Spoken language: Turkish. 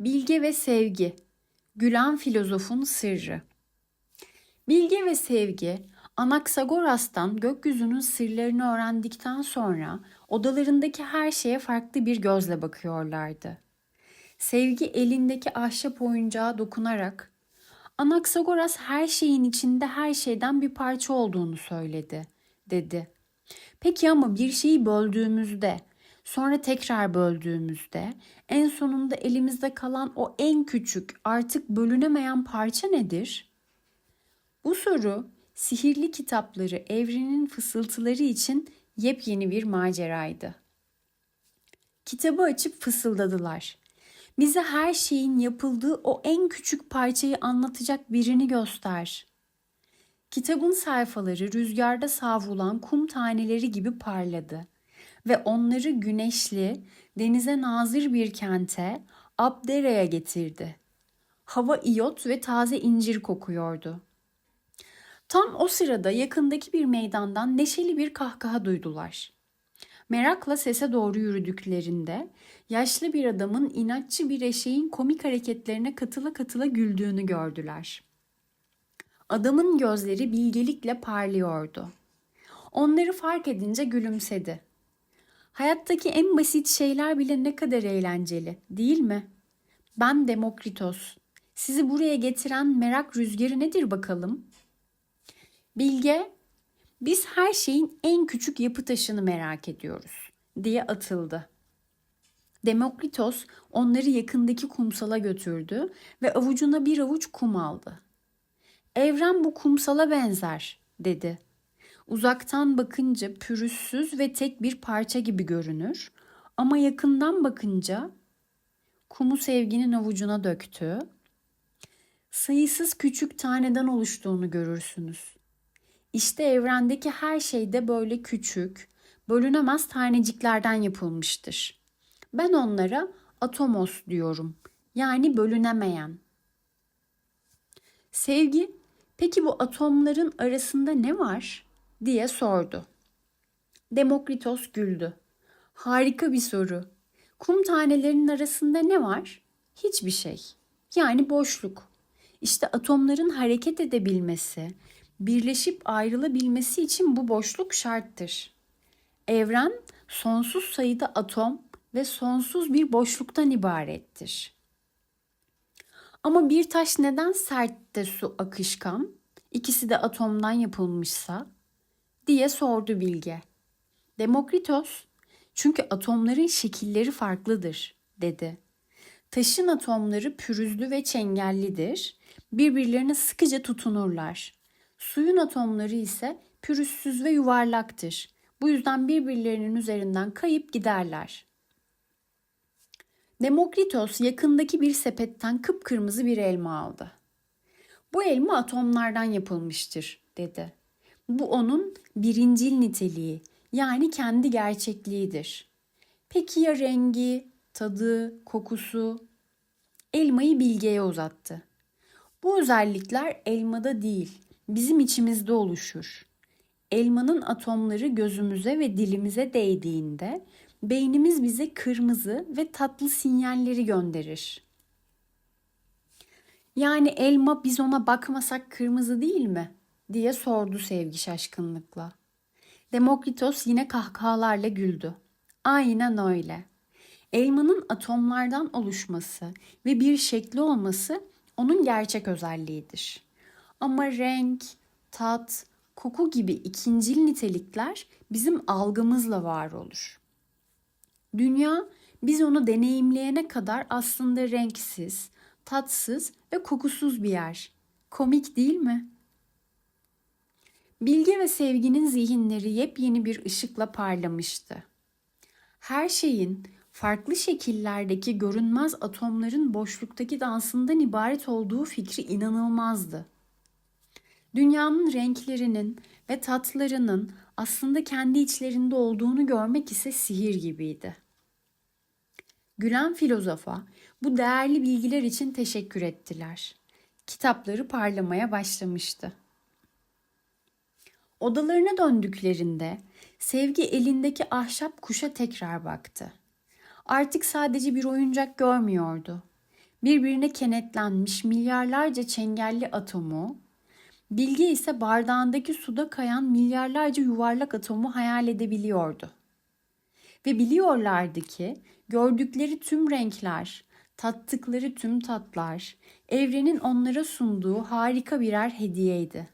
Bilge ve sevgi. Gülen filozofun sırrı. Bilge ve sevgi Anaksagoras'tan gökyüzünün sırlarını öğrendikten sonra odalarındaki her şeye farklı bir gözle bakıyorlardı. Sevgi elindeki ahşap oyuncağa dokunarak Anaksagoras her şeyin içinde her şeyden bir parça olduğunu söyledi, dedi. Peki ama bir şeyi böldüğümüzde, sonra tekrar böldüğümüzde en sonunda elimizde kalan o en küçük, artık bölünemeyen parça nedir? Bu soru sihirli kitapları evrenin fısıltıları için yepyeni bir maceraydı. Kitabı açıp fısıldadılar. Bize her şeyin yapıldığı o en küçük parçayı anlatacak birini göster. Kitabın sayfaları rüzgarda savrulan kum taneleri gibi parladı ve onları güneşli, denize nazır bir kente, Abdera'ya getirdi. Hava iyot ve taze incir kokuyordu. Tam o sırada yakındaki bir meydandan neşeli bir kahkaha duydular. Merakla sese doğru yürüdüklerinde yaşlı bir adamın inatçı bir eşeğin komik hareketlerine katıla katıla güldüğünü gördüler. Adamın gözleri bilgelikle parlıyordu. Onları fark edince gülümsedi. Hayattaki en basit şeyler bile ne kadar eğlenceli, değil mi? Ben Demokritos. Sizi buraya getiren merak rüzgarı nedir bakalım? Bilge, biz her şeyin en küçük yapı taşını merak ediyoruz diye atıldı. Demokritos onları yakındaki kumsala götürdü ve avucuna bir avuç kum aldı. Evren bu kumsala benzer dedi. Uzaktan bakınca pürüzsüz ve tek bir parça gibi görünür ama yakından bakınca kumu sevginin avucuna döktü. Sayısız küçük taneden oluştuğunu görürsünüz. İşte evrendeki her şey de böyle küçük, bölünemez taneciklerden yapılmıştır. Ben onlara atomos diyorum. Yani bölünemeyen. Sevgi, peki bu atomların arasında ne var? Diye sordu. Demokritos güldü. Harika bir soru. Kum tanelerinin arasında ne var? Hiçbir şey. Yani boşluk. İşte atomların hareket edebilmesi, birleşip ayrılabilmesi için bu boşluk şarttır. Evren sonsuz sayıda atom ve sonsuz bir boşluktan ibarettir. Ama bir taş neden sert de su akışkan, ikisi de atomdan yapılmışsa diye sordu Bilge. Demokritos, çünkü atomların şekilleri farklıdır dedi. Taşın atomları pürüzlü ve çengellidir. Birbirlerine sıkıca tutunurlar. Suyun atomları ise pürüzsüz ve yuvarlaktır. Bu yüzden birbirlerinin üzerinden kayıp giderler. Demokritos yakındaki bir sepetten kıpkırmızı bir elma aldı. Bu elma atomlardan yapılmıştır, dedi. Bu onun birincil niteliği, yani kendi gerçekliğidir. Peki ya rengi, tadı, kokusu? Elmayı bilgeye uzattı. Bu özellikler elmada değil, bizim içimizde oluşur. Elmanın atomları gözümüze ve dilimize değdiğinde beynimiz bize kırmızı ve tatlı sinyalleri gönderir. Yani elma biz ona bakmasak kırmızı değil mi? Diye sordu sevgi şaşkınlıkla. Demokritos yine kahkahalarla güldü. Aynen öyle. Elmanın atomlardan oluşması ve bir şekli olması onun gerçek özelliğidir. Ama renk, tat, koku gibi ikincil nitelikler bizim algımızla var olur. Dünya biz onu deneyimleyene kadar aslında renksiz, tatsız ve kokusuz bir yer. Komik değil mi? Bilge ve sevginin zihinleri yepyeni bir ışıkla parlamıştı. Her şeyin farklı şekillerdeki görünmez atomların boşluktaki dansından ibaret olduğu fikri inanılmazdı. Dünyanın renklerinin ve tatlarının aslında kendi içlerinde olduğunu görmek ise sihir gibiydi. Gülen filozofa bu değerli bilgiler için teşekkür ettiler. Kitapları parlamaya başlamıştı. Odalarına döndüklerinde Sevgi elindeki ahşap kuşa tekrar baktı. Artık sadece bir oyuncak görmüyordu. birbirine kenetlenmiş milyarlarca çengelli atomu, Bilge ise bardağındaki suda kayan milyarlarca yuvarlak atomu hayal edebiliyordu. Ve biliyorlardı ki gördükleri tüm renkler, tattıkları tüm tatlar, evrenin onlara sunduğu harika birer hediyeydi.